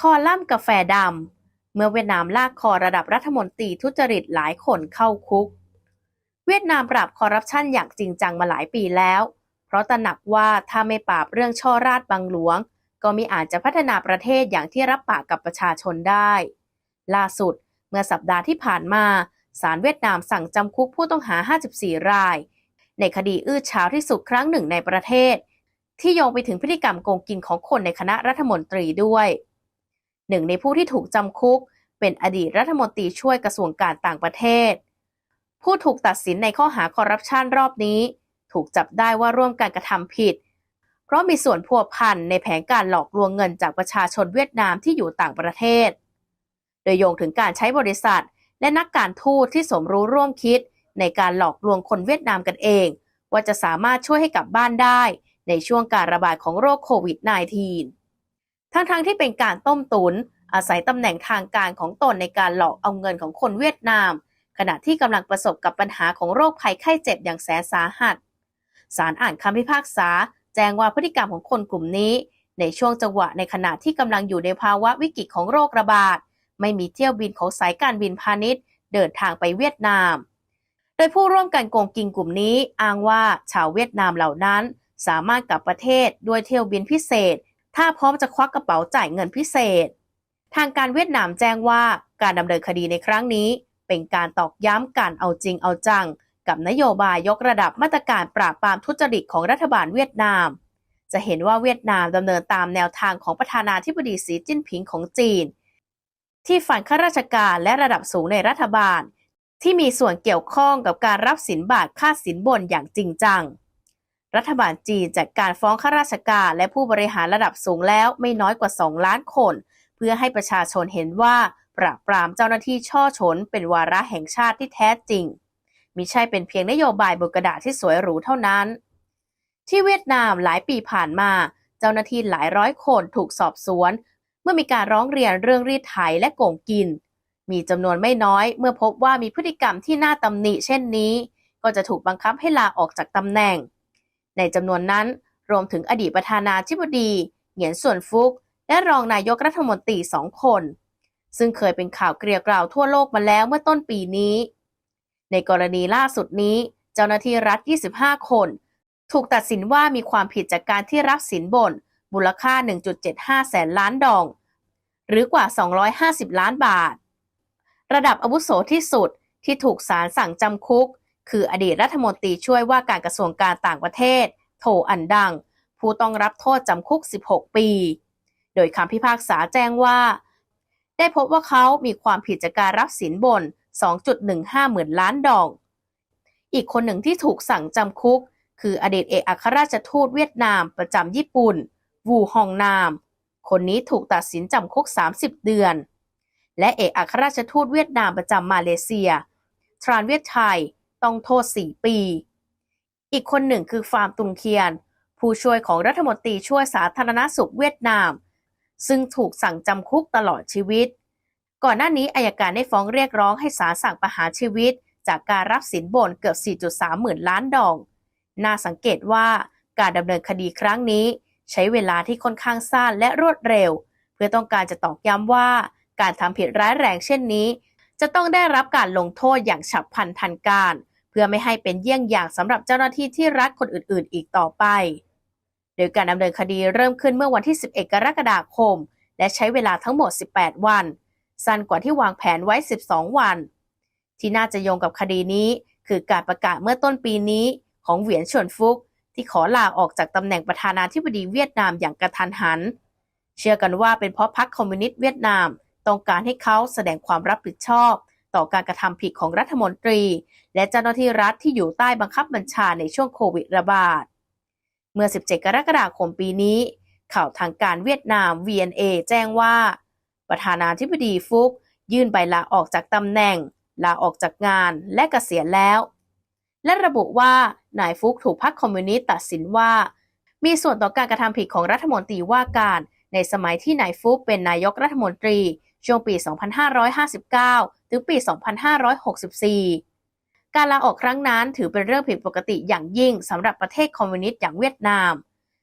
คอลัมน์กาแฟดำ เมื่อเวียดนามลากคอระดับรัฐมนตรีทุจริตหลายคนเข้าคุก เวียดนามปราบคอร์รัปชันอย่างจริงจังมาหลายปีแล้ว เพราะตระหนักว่าถ้าไม่ปราบเรื่องช่อราดบังหลวง ก็มิอาจจะพัฒนาประเทศอย่างที่รับปากกับประชาชนได้ ล่าสุด เมื่อสัปดาห์ที่ผ่านมาศาลเวียดนามสั่งจำคุกผู้ต้องหา 54 ราย ในคดีอื้อฉาวที่สุดครั้งหนึ่งในประเทศ ที่โยงไปถึงพฤติกรรมโกงกินของคนในคณะรัฐมนตรีด้วย หนึ่งในผู้ที่ถูกจำคุก เป็นอดีตรัฐมนตรีช่วยกระทรวงการต่างประเทศ ผู้ถูกตัดสินในข้อหาคอร์รัปชันรอบนี้ ถูกจับได้ว่าร่วมการกระทำผิด เพราะมีส่วนพัวพันในแผนการหลอกลวงเงินจากประชาชนเวียดนามที่อยู่ต่างประเทศ โดยโยงถึงการใช้บริษัท และนักการทูตที่สมรู้ร่วมคิด ในการหลอกลวงคนเวียดนามกันเอง ว่าจะสามารถช่วยให้กลับบ้านได้ ในช่วงการระบาดของโรคโควิด -19 ทั้งๆทที่เป็นการต้มตุน อาศัยตำแหน่งทางการของตนในการหลอกเอาเงินของคนเวียดนาม ขณะที่กำลังประสบกับปัญหาของโรคภัยไข้เจ็บอย่างแสนสาหัสศาลอ่านคำพิพากษา แจ้งว่าพฤติกรรมของคนกลุ่มนี้ ในช่วงจังหวะในขณะที่กำลังอยู่ในภาวะวิกฤตของโรคระบาด ไม่มีเที่ยวบินของสายการบินพาณิชย์ เดินทางไปเวียดนาม โดยผู้ร่วมกันโกงกินกลุ่มนี้ อ้างว่าชาวเวียดนามเหล่านั้น สามารถกลับประเทศด้วยเที่ยวบินพิเศษ ถ้าพร้อมจะควักกระเป๋าจ่ายเงินพิเศษ ทางการเวียดนามแจ้งว่าการดำเนินคดีในครั้งนี้ เป็นการตอกย้ำการเอาจริงเอาจัง กับนโยบายยกระดับมาตรการปราบปรามทุจริตของรัฐบาลเวียดนาม จะเห็นว่าเวียดนามดำเนินตามแนวทางของประธานาธิบดีสีจิ้นผิงของจีน ที่ฝันข้าราชการและระดับสูงในรัฐบาล ที่มีส่วนเกี่ยวข้องกับการรับสินบาทค่าสินบนอย่างจริงจัง รัฐบาลจีนจัดการฟ้องข้าราชการและผู้บริหารระดับสูงแล้วไม่น้อยกว่า 2 ล้านคน เพื่อให้ประชาชนเห็นว่าปราบปรามเจ้าหน้าที่ช่อฉนเป็นวาระแห่งชาติที่แท้จริงมิใช่เป็นเพียงนโยบายบนกระดาษที่สวยหรูเท่านั้น ที่เวียดนามหลายปีผ่านมา เจ้าหน้าที่หลายร้อยคนถูกสอบสวน เมื่อมีการร้องเรียนเรื่องรีดไถและโกงกิน มีจำนวนไม่น้อย เมื่อพบว่ามีพฤติกรรมที่น่าตำหนิเช่นนี้ ก็จะถูกบังคับให้ลาออกจากตำแหน่ง ในจำนวนนั้นรวมถึงอดีตประธานาธิบดี เหงียนส่วนฟุก และรองนายกรัฐมนตรีสองคน ซึ่งเคยเป็นข่าวเกลียวกราวทั่วโลกมาแล้วเมื่อต้นปีนี้ ในกรณีล่าสุดนี้ เจ้าหน้าที่รัฐ 25 คน ถูกตัดสินว่ามีความผิดจากการที่รับสินบนมูลค่า 1.75 แสนล้านดอง หรือกว่า 250 ล้านบาท ระดับอาวุโสที่สุดที่ถูกศาลสั่งจำคุก คืออดีตรัฐมนตรีช่วยว่าการกระทรวงการต่างประเทศ โถอันดัง ผู้ต้องรับโทษจำคุก 16 ปี โดยคำพิพากษาแจ้งว่า ได้พบว่าเขามีความผิดจากการรับสินบน 2.15 หมื่นล้านดอง อีกคนหนึ่งที่ถูกสั่งจำคุก คืออดีตเอกอัครราชทูตเวียดนามประจำญี่ปุ่น วูฮองนาม คนนี้ถูกตัดสินจำคุก 30 เดือน และเอกอัครราชทูตเวียดนามประจำมาเลเซีย ทรานเวียดไทย ต้องโทษ 4 ปี อีกคนหนึ่งคือฟาร์มตุงเคียน ผู้ช่วยของรัฐมนตรีช่วยสาธารณสุขเวียดนาม ซึ่งถูกสั่งจำคุกตลอดชีวิต ก่อนหน้านี้อายการได้ฟ้องเรียกร้องให้ศาลสั่งประหารชีวิต จากการรับสินบนเกือบ 4.3 หมื่นล้านดอง น่าสังเกตว่าการดำเนินคดีครั้งนี้ ใช้เวลาที่ค่อนข้างสั้นและรวดเร็ว เพื่อต้องการจะตอกย้ำว่า การทำผิดร้ายแรงเช่นนี้ จะต้องได้รับการลงโทษอย่างฉับพลันทันการ เพื่อไม่ให้เป็นเยี่ยงอย่างสำหรับเจ้าหน้าที่ที่รัฐคนอื่นๆ อีกต่อไป โดยการดำเนินคดีเริ่มขึ้นเมื่อวันที่ 11 กรกฎาคม และใช้เวลาทั้งหมด 18 วัน สั้นกว่าที่วางแผนไว้ 12 วัน ที่น่าจะโยงกับคดีนี้ คือการประกาศเมื่อต้นปีนี้ของเหวียนเฉินฟุก ที่ขอลาออกจากตำแหน่งประธานาธิบดีเวียดนามอย่างกระทันหัน เชื่อกันว่าเป็นเพราะพรรคคอมมิวนิสต์เวียดนาม ต้องการให้เขาแสดงความรับผิดชอบ ต่อการกระทำผิดของรัฐมนตรี และเจ้าหน้าที่รัฐที่อยู่ใต้บังคับบัญชาในช่วงโควิดระบาด เมื่อ 17 กรกฎาคมปีนี้ ข่าวทางการเวียดนาม VNA แจ้งว่า ประธานาธิบดีฟุก ยื่นใบลาออกจากตำแหน่ง ลาออกจากงานและเกษียณแล้ว และระบุว่านายฟุกถูกพรรคคอมมิวนิสต์ตัดสินว่า มีส่วนต่อการกระทำผิดของรัฐมนตรีว่าการในสมัยที่นายฟุกเป็นนายกรัฐมนตรี ช่วงปี 2559 ถึงปี 2564 การลาออกครั้งนั้นถือเป็นเรื่องผิดปกติอย่างยิ่งสำหรับประเทศคอมมิวนิสต์อย่างเวียดนาม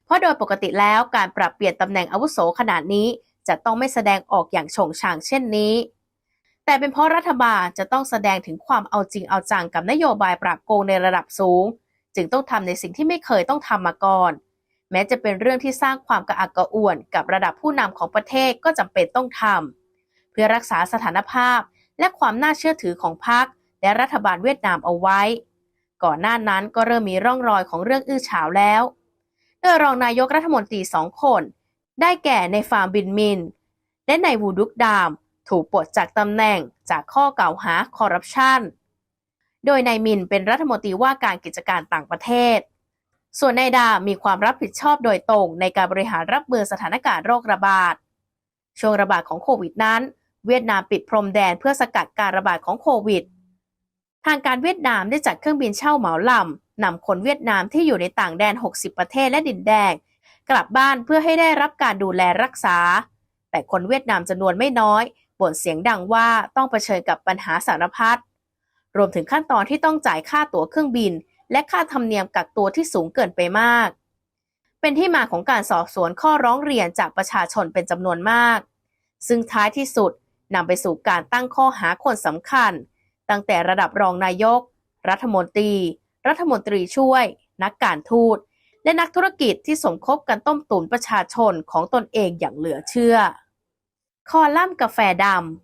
เพราะโดยปกติแล้วการปรับเปลี่ยนตำแหน่งอาวุโสขนาดนี้ จะต้องไม่แสดงออกอย่างโฉงฉางเช่นนี้ แต่เป็นเพราะรัฐบาลจะต้องแสดงถึงความเอาจริงเอาจังกับนโยบายปราบโกงในระดับสูง จึงต้องทำในสิ่งที่ไม่เคยต้องทำมาก่อนแม้จะเป็นเรื่องที่สร้างความกระอักกระอ่วนกับระดับผู้นำของประเทศก็จำเป็นต้องทำ เพื่อรักษาสถานภาพ และความน่าเชื่อถือของพรรคและรัฐบาลเวียดนามเอาไว้ ก่อนหน้านั้นก็เริ่มมีร่องรอยของเรื่องอื้อฉาวแล้วโดยรองนายกรัฐมนตรีสองคน ได้แก่ในฟาร์มบินมิน และในวูดุกดาม ถูกปลดจากตำแหน่งจากข้อกล่าวหาคอร์รัปชันโดยนายมินเป็นรัฐมนตรีว่าการกิจการต่างประเทศ ส่วนนายดามีความรับผิดชอบโดยตรงในการบริหารรับมือสถานการณ์โรคระบาด ช่วงระบาดของโควิดนั้น เวียดนามปิดพรมแดนเพื่อสกัดการระบาดของโควิด ทางการเวียดนามได้จัดเครื่องบินเช่าเหมาลำนำคนเวียดนามที่อยู่ในต่างแดน 60 ประเทศและดินแดง กลับบ้านเพื่อให้ได้รับการดูแลรักษา แต่คนเวียดนามจำนวนไม่น้อยบ่นเสียงดังว่าต้องเผชิญกับปัญหาสารพัดรวมถึงขั้นตอนที่ต้องจ่ายค่าตั๋วเครื่องบิน และค่าธรรมเนียมกักตัวที่สูงเกินไปมาก เป็นที่มาของการสอบสวนข้อร้องเรียนจากประชาชนเป็นจำนวนมาก ซึ่งท้ายที่สุด นำไปสู่การตั้งข้อหาคนสำคัญ ตั้งแต่ระดับรองนายก รัฐมนตรี รัฐมนตรีช่วย นักการทูต และนักธุรกิจที่สมคบกันต้มตุ๋นประชาชนของตนเองอย่างเหลือเชื่อ คอลัมน์กาแฟดำ